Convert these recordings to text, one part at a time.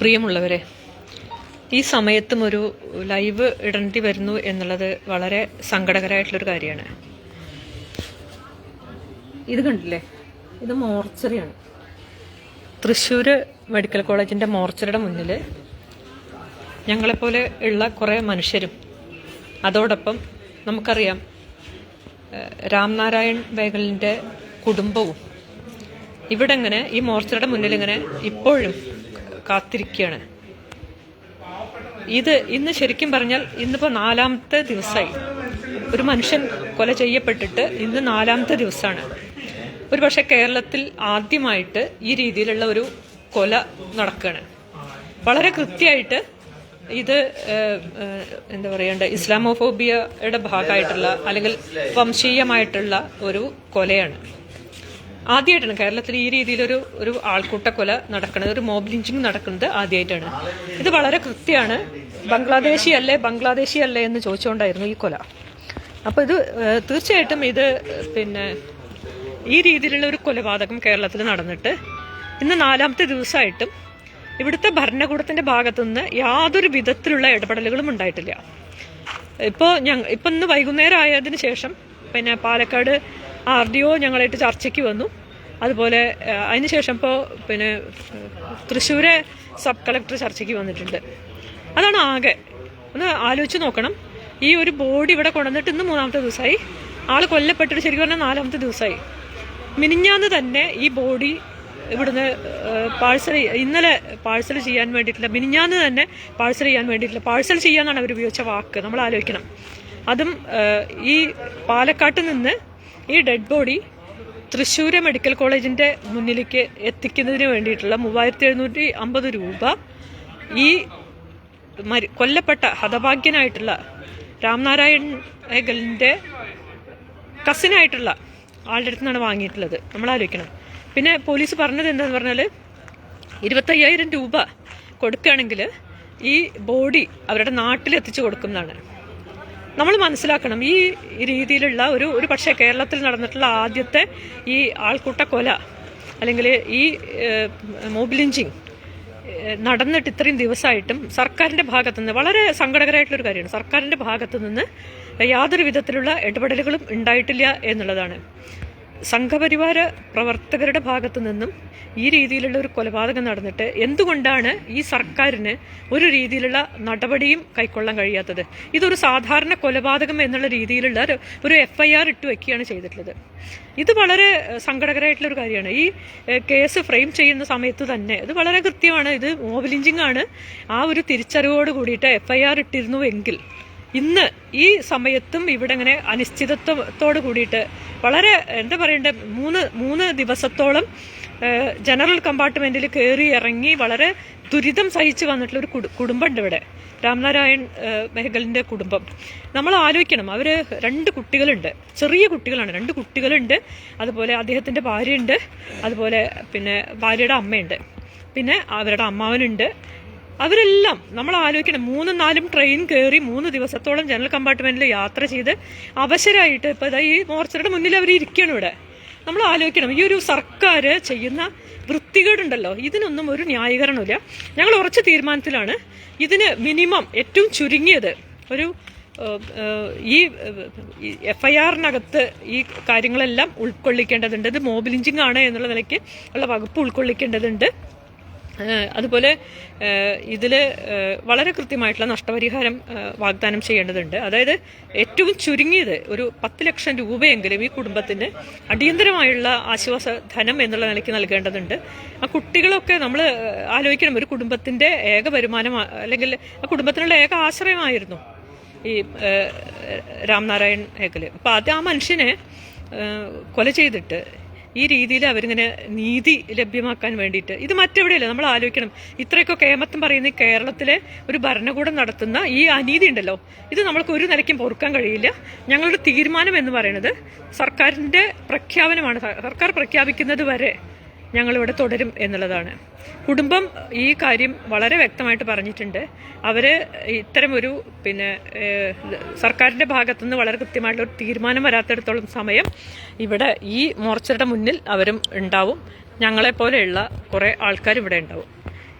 പ്രിയമുള്ളവരെ ഈ സമയത്തും ഒരു ലൈവ് ഇടേണ്ടി വരുന്നു എന്നുള്ളത് വളരെ സങ്കടകരമായിട്ടുള്ളൊരു കാര്യമാണ്. ഇത് കണ്ടില്ലേ? ഇത് മോർച്ചറിയാണ്. തൃശ്ശൂർ മെഡിക്കൽ കോളേജിന്റെ മോർച്ചറിയുടെ മുന്നിൽ ഞങ്ങളെപ്പോലെ ഉള്ള കുറേ മനുഷ്യരും അതോടൊപ്പം നമുക്കറിയാം രാംനാരായൺ വേഗലിന്റെ കുടുംബവും. ഇവിടെ ഇങ്ങനെ ഈ മോർച്ചറിയുടെ മുന്നിൽ ഇങ്ങനെ ഇപ്പോഴും കാത്തിരിക്കുകയാണ് ഇത് ഇന്ന് ശരിക്കും പറഞ്ഞാൽ ഇന്നിപ്പോ നാലാമത്തെ ദിവസമായി. ഒരു മനുഷ്യൻ കൊല ചെയ്യപ്പെട്ടിട്ട് ഇന്ന് നാലാമത്തെ ദിവസമാണ്. ഒരു പക്ഷെ കേരളത്തിൽ ആദ്യമായിട്ട് ഈ രീതിയിലുള്ള ഒരു കൊല നടക്കുകയാണ് വളരെ കൃത്യമായിട്ട് ഇത് എന്താ പറയണ്ട ഇസ്ലാമോഫോബിയയുടെ ഭാഗമായിട്ടുള്ള അല്ലെങ്കിൽ വംശീയമായിട്ടുള്ള ഒരു കൊലയാണ്. ആദ്യമായിട്ടാണ് കേരളത്തിൽ ഈ രീതിയിലൊരു ഒരു ആൾക്കൂട്ടക്കൊല നടക്കുന്നത് ഒരു മോബ് ലിഞ്ചിങ് നടക്കുന്നത് ആദ്യമായിട്ടാണ്. ഇത് വളരെ കൃത്യമാണ്. ബംഗ്ലാദേശി അല്ലേ ബംഗ്ലാദേശി അല്ലേ എന്ന് ചോദിച്ചുകൊണ്ടായിരുന്നു ഈ കൊല. അപ്പോൾ ഇത് തീർച്ചയായിട്ടും ഇത് പിന്നെ ഈ രീതിയിലുള്ള ഒരു കൊലപാതകം കേരളത്തിൽ നടന്നിട്ട് ഇന്ന് നാലാമത്തെ ദിവസമായിട്ടും ഇവിടുത്തെ ഭരണകൂടത്തിന്റെ ഭാഗത്തുനിന്ന് യാതൊരു വിധത്തിലുള്ള ഇടപെടലുകളും ഉണ്ടായിട്ടില്ല. ഇപ്പോൾ ഞങ്ങൾ ഇപ്പം ഇന്ന് വൈകുന്നേരം ആയതിനു ശേഷം പിന്നെ പാലക്കാട് ആർ ഡി ഒ ഞങ്ങളായിട്ട് ചർച്ചയ്ക്ക് വന്നു. അതുപോലെ അതിനുശേഷം ഇപ്പോൾ പിന്നെ തൃശ്ശൂരെ സബ് കളക്ടർ ചർച്ചയ്ക്ക് വന്നിട്ടുണ്ട്. അതാണ് ആകെ. ഒന്ന് ആലോചിച്ച് നോക്കണം. ഈ ഒരു ബോഡി ഇവിടെ കൊണ്ടുവന്നിട്ട് ഇന്ന് മൂന്നാമത്തെ ദിവസമായി. ആൾ കൊല്ലപ്പെട്ടിട്ട് ശരിക്കും പറഞ്ഞാൽ നാലാമത്തെ ദിവസമായി. മിനിഞ്ഞാന്ന് തന്നെ ഈ ബോഡി ഇവിടുന്ന് പാഴ്സൽ ഇന്നലെ പാഴ്സൽ ചെയ്യാൻ വേണ്ടിയിട്ടില്ല. മിനിഞ്ഞാന്ന് തന്നെ പാഴ്സൽ ചെയ്യാൻ വേണ്ടിയിട്ടില്ല. പാഴ്സൽ ചെയ്യാന്നാണ് അവർ ഉപയോഗിച്ച വാക്ക്. നമ്മൾ ആലോചിക്കണം. അതും ഈ പാലക്കാട്ട് നിന്ന് ഈ ഡെഡ് ബോഡി തൃശ്ശൂര് മെഡിക്കൽ കോളേജിന്റെ മുന്നിലേക്ക് എത്തിക്കുന്നതിന് വേണ്ടിയിട്ടുള്ള മൂവായിരത്തി എഴുന്നൂറ്റി അമ്പത് രൂപ ഈ മരി കൊല്ലപ്പെട്ട ഹതഭാഗ്യനായിട്ടുള്ള രാംനാരായൺ ഹെഗലിന്റെ കസിനായിട്ടുള്ള ആളുടെ അടുത്ത് നിന്നാണ് വാങ്ങിയിട്ടുള്ളത്. നമ്മൾ ആലോചിക്കണം. പിന്നെ പോലീസ് പറഞ്ഞത് എന്താണെന്ന് പറഞ്ഞാൽ ഇരുപത്തയ്യായിരം രൂപ കൊടുക്കുകയാണെങ്കിൽ ഈ ബോഡി അവരുടെ നാട്ടിൽ എത്തിച്ചു കൊടുക്കുന്നതാണ്. നമ്മൾ മനസ്സിലാക്കണം. ഈ രീതിയിലുള്ള ഒരു ഒരു പക്ഷേ കേരളത്തിൽ നടന്നിട്ടുള്ള ആദ്യത്തെ ഈ ആൾക്കൂട്ട കൊല അല്ലെങ്കിൽ ഈ മോബിലിഞ്ചിങ് നടന്നിട്ട് ഇത്രയും ദിവസമായിട്ടും സർക്കാരിന്റെ ഭാഗത്തു നിന്ന് വളരെ സങ്കടകരമായിട്ടുള്ളൊരു കാര്യമാണ്. സർക്കാരിന്റെ ഭാഗത്തു നിന്ന് യാതൊരു വിധത്തിലുള്ള ഇടപെടലുകളും ഉണ്ടായിട്ടില്ല എന്നുള്ളതാണ്. സംഘപരിവാര പ്രവർത്തകരുടെ ഭാഗത്തു നിന്നും ഈ രീതിയിലുള്ള ഒരു കൊലപാതകം നടന്നിട്ട് എന്തുകൊണ്ടാണ് ഈ സർക്കാരിന് ഒരു രീതിയിലുള്ള നടപടിയും കൈക്കൊള്ളാൻ കഴിയാത്തത്? ഇതൊരു സാധാരണ കൊലപാതകം എന്നുള്ള രീതിയിലുള്ള ഒരു- എഫ് ഐ ആർ ഇട്ട് വയ്ക്കുകയാണ് ചെയ്തിട്ടുള്ളത്. ഇത് വളരെ സങ്കടകരമായിട്ടുള്ള ഒരു കാര്യമാണ്. ഈ കേസ് ഫ്രെയിം ചെയ്യുന്ന സമയത്ത് തന്നെ ഇത് വളരെ കൃത്യമാണ്. ഇത് മോബിലിഞ്ചിങ് ആണ് ആ ഒരു തിരിച്ചറിവോട് കൂടിയിട്ട് എഫ് ഐ ആർ ഇട്ടിരുന്നു എങ്കിൽ ഇന്ന് ഈ സമയത്തും ഇവിടെ ഇങ്ങനെ അനിശ്ചിതത്വത്തോട് കൂടിയിട്ട് വളരെ എന്താ പറയണ്ടേ മൂന്ന് മൂന്ന് ദിവസത്തോളം ജനറൽ കമ്പാർട്ട്മെന്റിൽ കയറി ഇറങ്ങി വളരെ ദുരിതം സഹിച്ചു വന്നിട്ടുള്ള ഒരു കുടു- കുടുംബമുണ്ട് ഇവിടെ. രാംനാരായൺ മെഹ്ഗലിന്റെ കുടുംബം. നമ്മൾ ആലോചിക്കണം അവർ രണ്ട് കുട്ടികളുണ്ട്. ചെറിയ കുട്ടികളാണ് രണ്ട് കുട്ടികളുണ്ട്. അതുപോലെ അദ്ദേഹത്തിന്റെ ഭാര്യയുണ്ട്. അതുപോലെ പിന്നെ ഭാര്യയുടെ അമ്മയുണ്ട്. പിന്നെ അവരുടെ അമ്മാവനുണ്ട്. അവരെല്ലാം നമ്മൾ ആലോചിക്കണം. മൂന്നും നാലും ട്രെയിൻ കയറി മൂന്ന് ദിവസത്തോളം ജനറൽ കമ്പാർട്ട്മെന്റിൽ യാത്ര ചെയ്ത് അവശരായിട്ട് ഇപ്പൊ ദാ ഈ മോർച്ചറുടെ മുന്നിൽ അവർ ഇരിക്കണം ഇവിടെ. നമ്മൾ ആലോചിക്കണം. ഈ ഒരു സർക്കാർ ചെയ്യുന്ന വൃത്തികേടുണ്ടല്ലോ. ഇതിനൊന്നും ഒരു ന്യായീകരണമില്ല ഞങ്ങൾ ഉറച്ച തീരുമാനത്തിലാണ് ഇതിന് മിനിമം ഏറ്റവും ചുരുങ്ങിയത് ഒരു ഈ എഫ് ഐ ആറിനകത്ത് ഈ കാര്യങ്ങളെല്ലാം ഉൾക്കൊള്ളിക്കേണ്ടതുണ്ട്. ഇത് മോബിലിഞ്ചിങ് ആണ് എന്നുള്ള നിലയ്ക്ക് ഉള്ള വകുപ്പ് ഉൾക്കൊള്ളിക്കേണ്ടതുണ്ട്. അതുപോലെ ഇതിൽ വളരെ കൃത്യമായിട്ടുള്ള നഷ്ടപരിഹാരം വാഗ്ദാനം ചെയ്യേണ്ടതുണ്ട്. അതായത് ഏറ്റവും ചുരുങ്ങിയത് ഒരു പത്ത് ലക്ഷം രൂപയെങ്കിലും ഈ കുടുംബത്തിന് അടിയന്തരമായുള്ള ആശ്വാസ ധനം എന്നുള്ള നിലയ്ക്ക് നൽകേണ്ടതുണ്ട്. ആ കുട്ടികളൊക്കെ നമ്മൾ ആലോചിക്കണം ഒരു കുടുംബത്തിന്റെ ഏക വരുമാനം അല്ലെങ്കിൽ ആ കുടുംബത്തിനുള്ള ഏക ആശ്രയമായിരുന്നു ഈ രാംനാരായൺ ഏകൽ അപ്പോൾ അത് ആ മനുഷ്യനെ കൊല ചെയ്തിട്ട് ഈ രീതിയിൽ അവരിങ്ങനെ നീതി ലഭ്യമാക്കാൻ വേണ്ടിയിട്ട്. ഇത് മറ്റെവിടെയല്ല നമ്മൾ ആലോചിക്കണം. ഇത്രയൊക്കെ കേമത്തം പറയുന്ന കേരളത്തിലെ ഒരു ഭരണകൂടം നടത്തുന്ന ഈ അനീതി ഉണ്ടല്ലോ. ഇത് നമ്മൾക്ക് ഒരു നിലയ്ക്കും പൊറുക്കാൻ കഴിയില്ല. ഞങ്ങളുടെ തീരുമാനം എന്ന് പറയുന്നത് സർക്കാരിന്റെ പ്രഖ്യാപനമാണ്. സർക്കാർ പ്രഖ്യാപിക്കുന്നത് വരെ ഞങ്ങളിവിടെ തുടരും എന്നുള്ളതാണ്. കുടുംബം ഈ കാര്യം വളരെ വ്യക്തമായിട്ട് പറഞ്ഞിട്ടുണ്ട്. അവർ ഇത്തരം ഒരു പിന്നെ സർക്കാരിന്റെ ഭാഗത്തുനിന്ന് വളരെ കൃത്യമായിട്ടുള്ള ഒരു തീരുമാനം വരാത്തിടത്തോളം സമയം ഇവിടെ ഈ മോർച്ചയുടെ മുന്നിൽ അവരും ഉണ്ടാവും. ഞങ്ങളെപ്പോലെയുള്ള കുറേ ആൾക്കാർ ഇവിടെ ഉണ്ടാവും.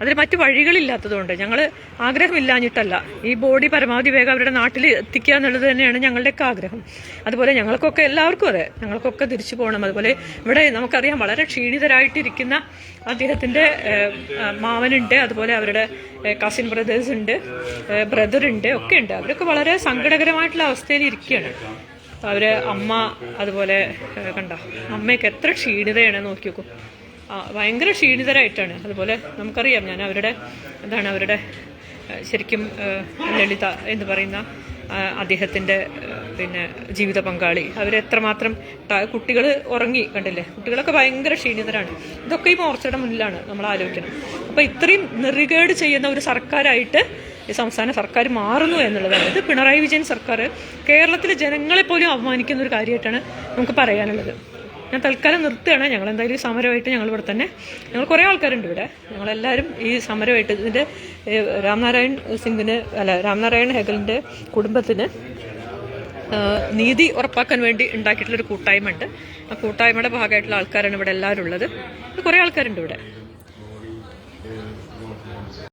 അതിന് മറ്റു വഴികളില്ലാത്തതുകൊണ്ട് ഞങ്ങൾ ആഗ്രഹമില്ലാഞ്ഞിട്ടല്ല. ഈ ബോഡി പരമാവധി വേഗം അവരുടെ നാട്ടിൽ എത്തിക്കുക എന്നുള്ളത് തന്നെയാണ് ഞങ്ങളുടെയൊക്കെ ആഗ്രഹം. അതുപോലെ ഞങ്ങൾക്കൊക്കെ എല്ലാവർക്കും അതെ. ഞങ്ങൾക്കൊക്കെ തിരിച്ചു പോകണം. അതുപോലെ ഇവിടെ നമുക്കറിയാം വളരെ ക്ഷീണിതരായിട്ടിരിക്കുന്ന അദ്ദേഹത്തിന്റെ മാവനുണ്ട് അതുപോലെ അവരുടെ കസിൻ ബ്രദേഴ്സ് ഉണ്ട്. ബ്രദർ ഉണ്ട്. ഒക്കെ ഉണ്ട്. അവരൊക്കെ വളരെ സങ്കടകരമായിട്ടുള്ള അവസ്ഥയിൽ ഇരിക്കുകയാണ്. അവരെ അമ്മ അതുപോലെ കണ്ട? അമ്മയൊക്കെ എത്ര ക്ഷീണിതയാണ് നോക്കി നോക്കൂ ആ, ഭയങ്കര ക്ഷീണിതരായിട്ടാണ്. അതുപോലെ നമുക്കറിയാം ഞാൻ അവരുടെ എന്താണ് അവരുടെ ശരിക്കും ലളിത എന്ന് പറയുന്ന അദ്ദേഹത്തിന്റെ പിന്നെ ജീവിത പങ്കാളി. അവരെത്രമാത്രം കുട്ടികൾ ഉറങ്ങി കണ്ടില്ലേ? കുട്ടികളൊക്കെ ഭയങ്കര ക്ഷീണിതരാണ്. ഇതൊക്കെ ഈ മോർച്ചയുടെ മുന്നിലാണ് നമ്മൾ ആലോചിക്കണം. അപ്പോൾ ഇത്രയും നെറികേട് ചെയ്യുന്ന ഒരു സർക്കാരായിട്ട് ഈ സംസ്ഥാന സർക്കാർ മാറുന്നു എന്നുള്ളതാണ്. ഇത് പിണറായി വിജയൻ സർക്കാർ കേരളത്തിലെ ജനങ്ങളെ പോലും അപമാനിക്കുന്ന ഒരു കാര്യമായിട്ടാണ് നമുക്ക് പറയാനുള്ളത്. ഞാൻ തൽക്കാലം നിർത്തുകയാണ്. ഞങ്ങൾ എന്തായാലും സമരമായിട്ട് ഞങ്ങൾ ഇവിടെ തന്നെ. ഞങ്ങൾ കുറേ ആൾക്കാരുണ്ട് ഇവിടെ. ഞങ്ങളെല്ലാവരും ഈ സമരമായിട്ട് ഇതിന്റെ രാംനാരായൺ സിംഗിന് അല്ല രാംനാരായൺ ഹെഗലിന്റെ കുടുംബത്തിന് നീതി ഉറപ്പാക്കാൻ വേണ്ടി ഉണ്ടാക്കിയിട്ടുള്ളൊരു കൂട്ടായ്മ ഉണ്ട്. ആ കൂട്ടായ്മയുടെ ഭാഗമായിട്ടുള്ള ആൾക്കാരാണ് ഇവിടെ എല്ലാവരും ഉള്ളത്. കുറേ ആൾക്കാരുണ്ട് ഇവിടെ.